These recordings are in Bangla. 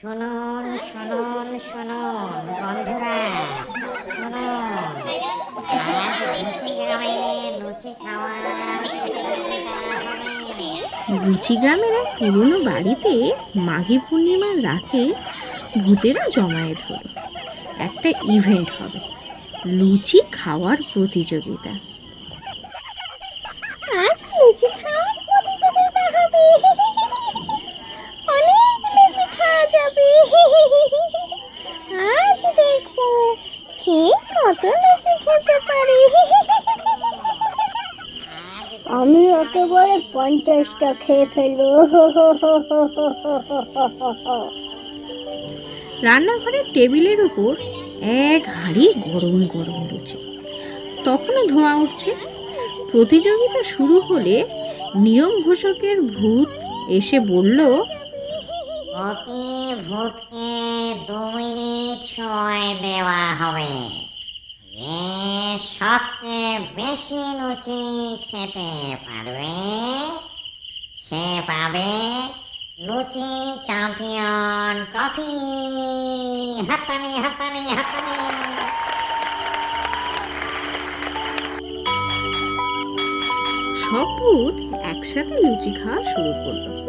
শুনুন শুনুন শুনুন বন্ধুরা শুনুন। আজ লুচি গ্রামে লুচি খাওয়ার গ্রামের এক পুরনো বাড়িতে মাঘী পূর্ণিমার রাতে ভূতেরা জমায়েত হলো। একটা ইভেন্ট হবে, লুচি খাওয়ার প্রতিযোগিতা। আজ লুচি খাওয়ার প্রতিযোগিতা হবে অনেক লুচি খাওয়া যাবে আজ দেখব কে কত লুচি খেতে পারে আমি একেবারে পঞ্চাশটা খেয়ে ফেলব। রান্নাঘরের টেবিলের উপর এক হাঁড়ি গরম গরম লুচি তখনও ধোঁয়া উঠছে। প্রতিযোগিতা শুরু হলে নিয়ম ঘোষকের ভূত এসে বলল প্রতি ভূতকে দু মিনিট সময় দেওয়া হবে। যে সবচেয়ে বেশি লুচি খেতে পারবে? সে পাবে লুচি চ্যাম্পিয়ন ট্রফি হাতানি হাতানি হাতানি সব একসাথে লুচি খাওয়া শুরু করল।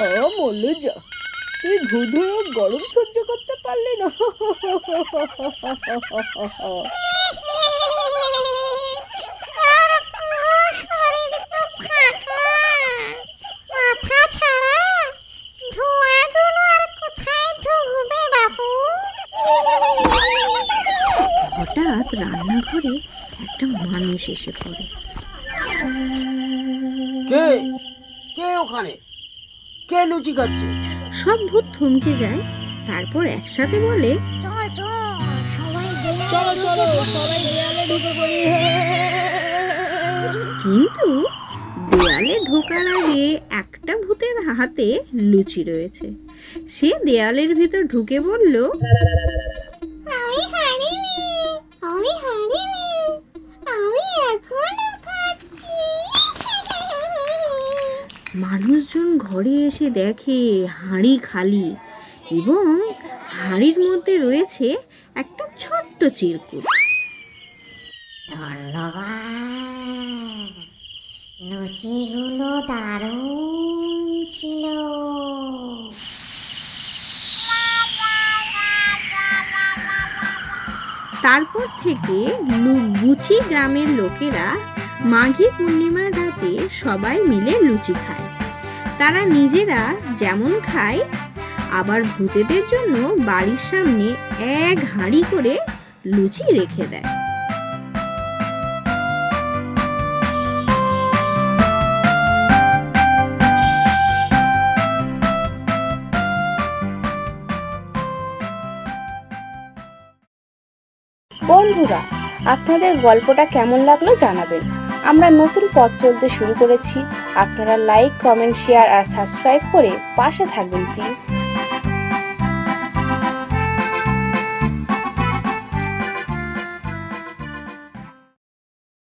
ও মরলে যা তুই ধুধু গরম সহ্য করতে পারলি না। হঠাৎ রান্নাঘরে একটা মানুষ এসে পড়ে। কে? কে ওখানে? কে লুচি খাচ্ছে সব ভূত থমকে যায় তারপর একসাথে বলে চল চল সবাই চলো চলো সবাই দেয়ালে ঢুকে পড়ি। কিন্তু দেয়ালে ঢোকার আগে একটা ভূতের হাতে লুচি রয়েছে। সে দেয়ালের ভিতর ঢুকে বলল আমি হারিনি আমি হারিনি। মানুষজন ঘরে এসে দেখে হাঁড়ি খালি এবং হাঁড়ির মধ্যে রয়েছে একটা ছোট্ট চিরকুট। লুচিগুলো দারুণ ছিল। তারপর থেকে লু- গুচি গ্রামের লোকেরা মাঘী পূর্ণিমার রাতে সবাই মিলে লুচি খায়। তারা নিজেরা যেমন খায়, আবার ভূতেদের জন্য বাড়ির সামনে এক হাঁড়ি করে লুচি রেখে দেয়। বন্ধুরা, আপনাদের গল্পটা কেমন লাগল জানাবেন। আমরা নতুন পথ চলতে শুরু করেছি। আপনারা লাইক কমেন্ট শেয়ার আর সাবস্ক্রাইব করে পাশে থাকবেন প্লিজ